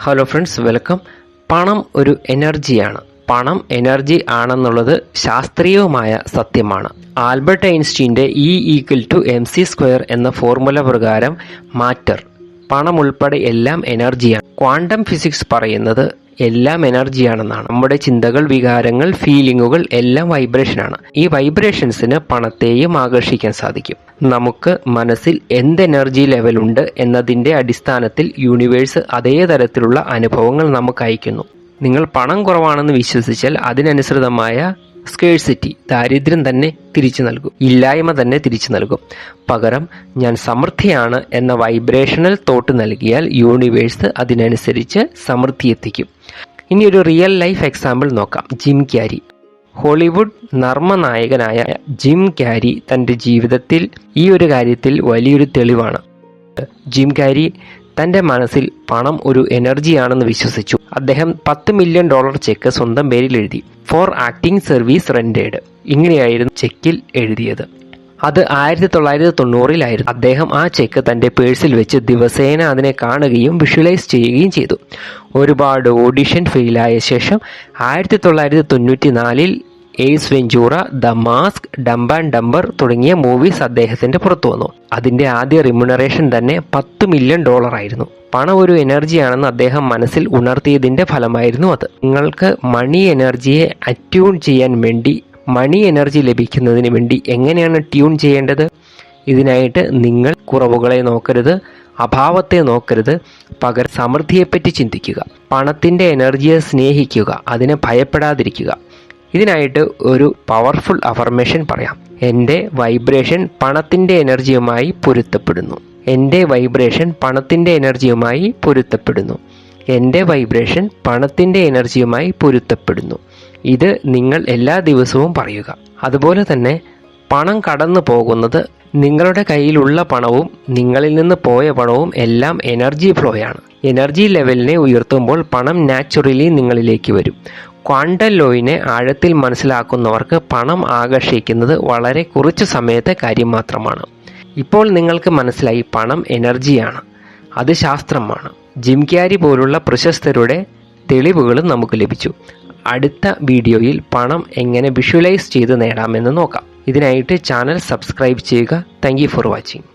Hello friends welcome പണം ഒരു എനർജിയാണ് പണം എനർജി ആണെന്നുള്ളത് ശാസ്ത്രീയവുമായ സത്യമാണ്. Albert ഐൻസ്റ്റീന്റെ E equal to M C square എന്ന ഫോർമുല പ്രകാരം മാറ്റർ പണം ഉൾപ്പെടെ എല്ലാം എനർജിയാണ്. ക്വാണ്ടം ഫിസിക്സ് പറയുന്നത് എല്ലാം എനർജിയാണെന്നാണ്. നമ്മുടെ ചിന്തകൾ വികാരങ്ങൾ ഫീലിങ്ങുകൾ എല്ലാം വൈബ്രേഷനാണ്. ഈ വൈബ്രേഷൻസിന് പണത്തെയും ആകർഷിക്കാൻ സാധിക്കും. നമുക്ക് മനസ്സിൽ എന്ത് എനർജി ലെവൽ ഉണ്ട് എന്നതിന്റെ അടിസ്ഥാനത്തിൽ യൂണിവേഴ്സ് അതേ തരത്തിലുള്ള അനുഭവങ്ങൾ നമുക്ക് അയക്കുന്നു നിങ്ങൾ പണം കുറവാണെന്ന് വിശ്വസിച്ചാൽ അതിനനുസൃതമായ സ്കേഴ്സിറ്റി ദാരിദ്ര്യം തന്നെ തിരിച്ചു നൽകും. ഇല്ലായ്മ തന്നെ തിരിച്ചു നൽകും. പകരം ഞാൻ സമൃദ്ധിയാണ് എന്ന വൈബ്രേഷണൽ തോട്ട് നൽകിയാൽ യൂണിവേഴ്സ് അതിനനുസരിച്ച് സമൃദ്ധി എത്തിക്കും. ഇനി ഒരു റിയൽ ലൈഫ് എക്സാമ്പിൾ നോക്കാം. Jim Carrey. ഹോളിവുഡ് നർമ്മനായകനായ ജിം ക്യാരി തന്റെ ജീവിതത്തിൽ ഈ ഒരു കാര്യത്തിൽ വലിയൊരു തെളിവാണ്. ജിം കാരി തന്റെ മനസ്സിൽ പണം ഒരു എനർജിയാണെന്ന് വിശ്വസിച്ചു. അദ്ദേഹം പത്ത് മില്യൺ ഡോളർ ചെക്ക് സ്വന്തം പേരിൽ എഴുതി. ഫോർ ആക്ടിംഗ് സർവീസ് റെൻഡേഡ് ഇങ്ങനെയായിരുന്നു ചെക്കിൽ എഴുതിയത്. അത് ആയിരത്തി തൊള്ളായിരത്തി തൊണ്ണൂറിലായിരുന്നു അദ്ദേഹം ആ ചെക്ക് തന്റെ പേഴ്സിൽ വെച്ച് ദിവസേന അതിനെ കാണുകയും വിഷ്വലൈസ് ചെയ്യുകയും ചെയ്തു. ഒരുപാട് ഓഡിഷൻ ഫെയിലായ ശേഷം ആയിരത്തി തൊള്ളായിരത്തി തൊണ്ണൂറ്റി നാലിൽ Ace Ventura the Mask Dumb and Dumber തുടങ്ങിയ മൂവീസ് അദ്ദേഹത്തിന്റെ പുറത്തു വന്നു. അതിന്റെ ആദ്യ റിമ്യൂണറേഷൻ തന്നെ പത്ത് മില്യൺ ഡോളർ ആയിരുന്നു. പണം ഒരു എനർജിയാണെന്ന് അദ്ദേഹം മനസ്സിൽ ഉണർത്തിയതിന്റെ ഫലമായിരുന്നു അത്. നിങ്ങൾക്ക് മണി എനർജിയെ അറ്റ്യൂൺ ചെയ്യാൻ വേണ്ടി മണി എനർജി ലഭിക്കുന്നതിന് വേണ്ടി എങ്ങനെയാണ് ട്യൂൺ ചെയ്യേണ്ടത്? ഇതിനായിട്ട് നിങ്ങൾ കുറവുകളെ നോക്കരുത് അഭാവത്തെ നോക്കരുത് പകരം സമൃദ്ധിയെപ്പറ്റി ചിന്തിക്കുക പണത്തിന്റെ എനർജിയെ സ്നേഹിക്കുക അതിനെ ഭയപ്പെടാതിരിക്കുക. ഇതിനായിട്ട് ഒരു പവർഫുൾ അഫർമേഷൻ പറയാം. എന്റെ വൈബ്രേഷൻ പണത്തിന്റെ എനർജിയുമായി പൊരുത്തപ്പെടുന്നു. എന്റെ വൈബ്രേഷൻ പണത്തിന്റെ എനർജിയുമായി പൊരുത്തപ്പെടുന്നു. എന്റെ വൈബ്രേഷൻ പണത്തിന്റെ എനർജിയുമായി പൊരുത്തപ്പെടുന്നു. ഇത് നിങ്ങൾ എല്ലാ ദിവസവും പറയുക. അതുപോലെ തന്നെ പണം കടന്നു പോകുന്നത് നിങ്ങളുടെ കയ്യിലുള്ള പണവും നിങ്ങളിൽ നിന്ന് പോയ പണവും എല്ലാം എനർജി ഫ്ലോയാണ് എനർജി ലെവലിനെ ഉയർത്തുമ്പോൾ പണം നാച്ചുറലി നിങ്ങളിലേക്ക് വരും. ക്വാണ്ടൽ ലോയിനെ ആഴത്തിൽ മനസ്സിലാക്കുന്നവർക്ക് പണം ആകർഷിക്കുന്നത് വളരെ കുറച്ച് സമയത്തെ കാര്യം മാത്രമാണ്. ഇപ്പോൾ നിങ്ങൾക്ക് മനസ്സിലായി പണം എനർജിയാണ്. അത് ശാസ്ത്രമാണ്. ജിം ക്യാരി പോലുള്ള പ്രശസ്തരുടെ തെളിവുകളും നമുക്ക് ലഭിച്ചു. അടുത്ത വീഡിയോയിൽ പണം എങ്ങനെ വിഷ്വലൈസ് ചെയ്ത് നേടാമെന്ന് നോക്കാം. ഇതിനായിട്ട് ചാനൽ സബ്സ്ക്രൈബ് ചെയ്യുക. Thank for watching.